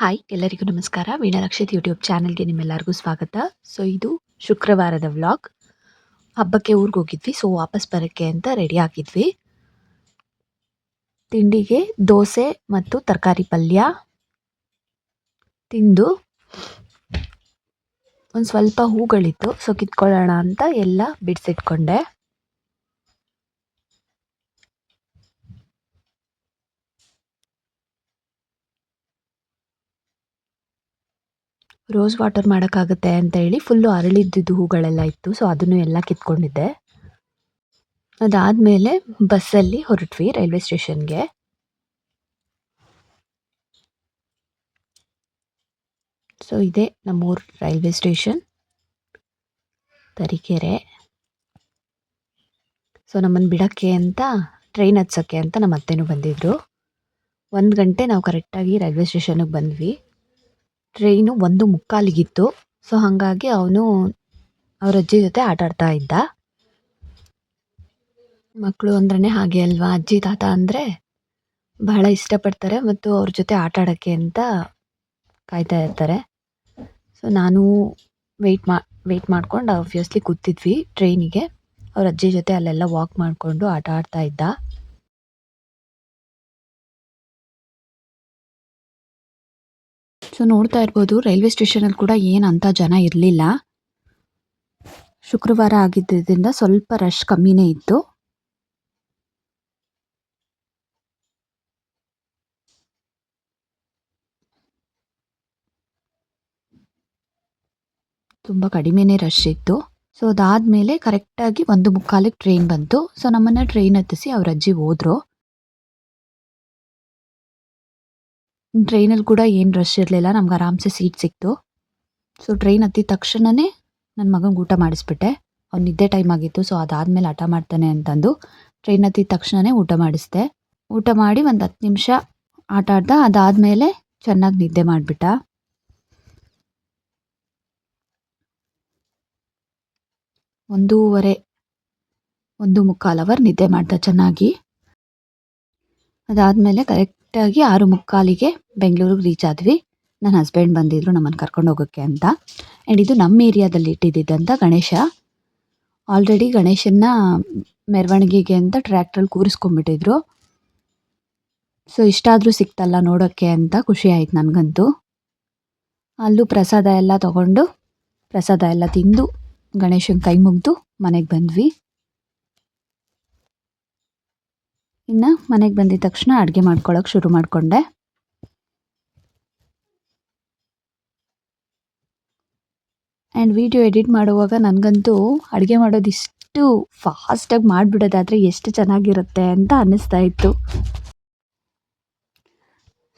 Hi, ಎಲ್ಲರಿಗೂ ನಮಸ್ಕಾರ. Veena Rakshit YouTube ಚಾನಲ್ಗೆ ನಿಮ್ಮೆಲ್ಲರಿಗೂ ಸ್ವಾಗತ. ಸೊ ಇದು ಶುಕ್ರವಾರದ ವ್ಲಾಗ್. ಹಬ್ಬಕ್ಕೆ ಊರಿಗೆ ಹೋಗಿದ್ವಿ. ಸೊ ವಾಪಸ್ ಬರೋಕ್ಕೆ ಅಂತ ರೆಡಿ ಆಗಿದ್ವಿ. ತಿಂಡಿಗೆ ದೋಸೆ ಮತ್ತು ತರಕಾರಿ ಪಲ್ಯ ತಿಂದು ಒಂದು ಸ್ವಲ್ಪ ಹೂಗಳಿತ್ತು. ಸೊ ಕಿತ್ಕೊಳ್ಳೋಣ ಅಂತ ಎಲ್ಲ ಬಿಡಿಸಿಟ್ಕೊಂಡೆ. ರೋಸ್ ವಾಟರ್ ಮಾಡೋಕ್ಕಾಗುತ್ತೆ ಅಂತ ಹೇಳಿ ಫುಲ್ಲು ಅರಳಿದ್ದಿದ್ದು ಹೂಗಳೆಲ್ಲ ಇತ್ತು ಸೊ ಅದನ್ನು ಎಲ್ಲ ಕಿತ್ಕೊಂಡಿದ್ದೆ. ಅದಾದಮೇಲೆ ಬಸ್ಸಲ್ಲಿ ಹೊರಟ್ವಿ ರೈಲ್ವೆ ಸ್ಟೇಷನ್ಗೆ ಸೊ ಇದೆ ನಮ್ಮೂರು ರೈಲ್ವೆ ಸ್ಟೇಷನ್ ತರೀಕೆರೆ. ಸೊ ನಮ್ಮನ್ನು ಬಿಡೋಕ್ಕೆ ಅಂತ ಟ್ರೈನ್ ಹತ್ಸೋಕ್ಕೆ ಅಂತ ನಮ್ಮ ಅತ್ತೆನೂ ಬಂದಿದ್ದರು ಒಂದು ಗಂಟೆ ನಾವು ಕರೆಕ್ಟಾಗಿ ರೈಲ್ವೆ ಸ್ಟೇಷನಿಗೆ ಬಂದ್ವಿ. ಟ್ರೈನು ಒಂದು ಮುಕ್ಕಾಲಿಗಿತ್ತು. ಸೊ ಹಾಗಾಗಿ ಅವನು ಅವ್ರ ಅಜ್ಜಿ ಜೊತೆ ಆಟ ಆಡ್ತಾ ಇದ್ದ. ಮಕ್ಕಳು ಅಂದ್ರೆ ಹಾಗೆ ಅಲ್ವಾ? ಅಜ್ಜಿ, ತಾತ ಅಂದರೆ ಬಹಳ ಇಷ್ಟಪಡ್ತಾರೆ ಮತ್ತು ಅವ್ರ ಜೊತೆ ಆಟ ಆಡೋಕ್ಕೆ ಅಂತ ಕಾಯ್ತಾ ಇರ್ತಾರೆ. ಸೊ ನಾನು ವೆಯ್ಟ್ ಮಾ ವೆಯ್ಟ್ ಮಾಡ್ಕೊಂಡು ಆಬ್ವಿಯಸ್ಲಿ ಕೂತಿದ್ವಿ ಟ್ರೈನಿಗೆ ಅವ್ರ ಅಜ್ಜಿ ಜೊತೆ ಅಲ್ಲೆಲ್ಲ ವಾಕ್ ಮಾಡಿಕೊಂಡು ಆಟ ಆಡ್ತಾ ಇದ್ದ. ಸೊ ನೋಡ್ತಾ ಇರ್ಬೋದು, ರೈಲ್ವೆ ಸ್ಟೇಷನಲ್ಲಿ ಕೂಡ ಏನು ಅಂತ ಜನ ಇರಲಿಲ್ಲ. ಶುಕ್ರವಾರ ಆಗಿದ್ದರಿಂದ ಸ್ವಲ್ಪ ರಶ್ ಕಮ್ಮಿನೇ ಇತ್ತು. ತುಂಬ ಕಡಿಮೆನೇ ರಶ್ ಇತ್ತು. ಸೊ ಅದಾದಮೇಲೆ ಕರೆಕ್ಟಾಗಿ ಒಂದು ಮುಕ್ಕಾಲಿಗೆ ಟ್ರೈನ್ ಬಂತು. ಸೊ ನಮ್ಮನ್ನು ಟ್ರೈನ್ ಹತ್ತಿಸಿ ಅವ್ರ ಅಜ್ಜಿ ಹೋದ್ರು. ಟ್ರೈನಲ್ಲಿ ಕೂಡ ಏನು ರಶ್ ಇರಲಿಲ್ಲ, ನಮ್ಗೆ ಆರಾಮ್ಸೆ ಸೀಟ್ ಸಿಕ್ತು. ಸೊ ಟ್ರೈನ್ ಹತ್ತಿದ ತಕ್ಷಣವೇ ನನ್ನ ಮಗಂಗೆ ಊಟ ಮಾಡಿಸ್ಬಿಟ್ಟೆ. ಅವ್ನು ನಿದ್ದೆ ಟೈಮ್ ಆಗಿತ್ತು ಸೊ ಅದಾದಮೇಲೆ ಹಠ ಮಾಡ್ತಾನೆ ಅಂತಂದು ಟ್ರೈನ್ ಹತ್ತಿದ ತಕ್ಷಣವೇ ಊಟ ಮಾಡಿಸ್ದೆ. ಊಟ ಮಾಡಿ ಒಂದು ಹತ್ತು ನಿಮಿಷ ಆಟ ಆಡ್ದ, ಅದಾದಮೇಲೆ ಚೆನ್ನಾಗಿ ನಿದ್ದೆ ಮಾಡಿಬಿಟ್ಟ. ಒಂದೂವರೆ, ಒಂದು ಮುಕ್ಕಾಲು ಅವರ್ ನಿದ್ದೆ ಮಾಡ್ದ ಚೆನ್ನಾಗಿ. ಅದಾದಮೇಲೆ ಕರೆಕ್ಟಾಗಿ ಆರು ಮುಕ್ಕಾಲಿಗೆ ಬೆಂಗಳೂರಿಗೆ ರೀಚ್ ಆದ್ವಿ. ನನ್ನ ಹಸ್ಬೆಂಡ್ ಬಂದಿದ್ರು ನಮ್ಮನ್ನು ಕರ್ಕೊಂಡು ಹೋಗೋಕ್ಕೆ ಅಂತ. ಆ್ಯಂಡ್ ಇದು ನಮ್ಮ ಏರಿಯಾದಲ್ಲಿ ಇಟ್ಟಿದ್ದಂಥ ಗಣೇಶ. ಆಲ್ರೆಡಿ ಗಣೇಶನ್ನ ಮೆರವಣಿಗೆಗೆ ಅಂತ ಟ್ರ್ಯಾಕ್ಟ್ರಲ್ಲಿ ಕೂರಿಸ್ಕೊಂಡ್ಬಿಟ್ಟಿದ್ರು. ಸೊ ಇಷ್ಟಾದರೂ ಸಿಕ್ತಲ್ಲ ನೋಡೋಕ್ಕೆ ಅಂತ ಖುಷಿ ಆಯ್ತು ನನಗಂತೂ. ಅಲ್ಲೂ ಪ್ರಸಾದ ಎಲ್ಲ ತಗೊಂಡು, ಪ್ರಸಾದ ಎಲ್ಲ ತಿಂದು, ಗಣೇಶನ ಕೈ ಮುಗಿದು ಮನೆಗೆ ಬಂದ್ವಿ. ಇನ್ನು ಮನೆಗೆ ಬಂದಿದ ತಕ್ಷಣ ಅಡುಗೆ ಮಾಡ್ಕೊಳ್ಳೋಕೆ ಶುರು ಮಾಡಿಕೊಂಡೆ. ಆ್ಯಂಡ್ ವಿಡಿಯೋ ಎಡಿಟ್ ಮಾಡುವಾಗ ನನಗಂತೂ ಅಡುಗೆ ಮಾಡೋದು ಇಷ್ಟು ಫಾಸ್ಟಾಗಿ ಮಾಡಿಬಿಡೋದಾದರೆ ಎಷ್ಟು ಚೆನ್ನಾಗಿರುತ್ತೆ ಅಂತ ಅನ್ನಿಸ್ತಾ ಇತ್ತು.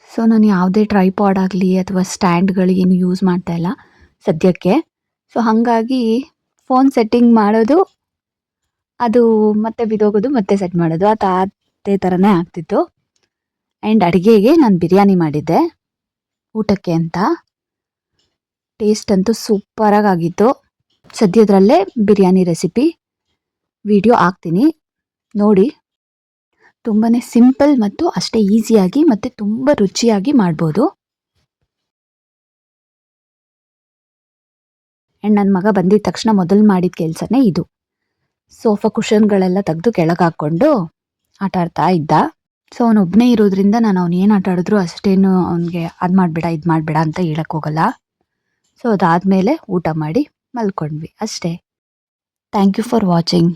ಸೊ ನಾನು ಯಾವುದೇ ಟ್ರೈಪಾಡ್ ಆಗಲಿ ಅಥವಾ ಸ್ಟ್ಯಾಂಡ್ಗಳಿಗೇನು ಯೂಸ್ ಮಾಡ್ತಾ ಇಲ್ಲ ಸದ್ಯಕ್ಕೆ. ಸೊ ಹಾಗಾಗಿ ಫೋನ್ ಸೆಟ್ಟಿಂಗ್ ಮಾಡೋದು, ಅದು ಮತ್ತೆ ಬಿದೋಗೋದು, ಮತ್ತೆ ಸೆಟ್ ಮಾಡೋದು. ಅದು ಅದೇ ಥರನೇ ಆಗ್ತಿತ್ತು. ಆ್ಯಂಡ್ ಅಡುಗೆಗೆ ನಾನು ಬಿರಿಯಾನಿ ಮಾಡಿದ್ದೆ. ಊಟಕ್ಕೆ ಅಂತ. ಟೇಸ್ಟ್ ಅಂತೂ ಸೂಪರಾಗಿ ಆಗಿತ್ತು. ಸದ್ಯದರಲ್ಲೇ ಬಿರಿಯಾನಿ ರೆಸಿಪಿ ವಿಡಿಯೋ ಹಾಕ್ತೀನಿ. ನೋಡಿ. ತುಂಬಾ ಸಿಂಪಲ್ ಮತ್ತು ಅಷ್ಟೇ ಈಸಿಯಾಗಿ ಮತ್ತು ತುಂಬ ರುಚಿಯಾಗಿ ಮಾಡ್ಬೋದು. ಆ್ಯಂಡ್ ನನ್ನ ಮಗ ಬಂದಿದ ತಕ್ಷಣ ಮೊದಲು ಮಾಡಿದ ಕೆಲಸನೇ ಇದು. ಸೋಫಾ ಕುಷನ್ಗಳೆಲ್ಲ ತೆಗೆದು ಕೆಳಗೆ ಹಾಕ್ಕೊಂಡು ಆಟ ಆಡ್ತಾ ಇದ್ದ. ಸೊ ಅವನೊಬ್ಬನೇ ಇರೋದ್ರಿಂದ ನಾನು ಅವ್ನು ಏನು ಆಟ ಆಡಿದ್ರು ಅಷ್ಟೇನು ಅವನಿಗೆ ಅದು ಮಾಡಬೇಡ, ಇದು ಮಾಡಬೇಡ ಅಂತ ಹೇಳಕ್ಕೆ ಹೋಗಲ್ಲ. ಸೊ ಅದಾದಮೇಲೆ ಊಟ ಮಾಡಿ ಮಲ್ಕೊಂಡ್ವಿ ಅಷ್ಟೇ. Thank you for watching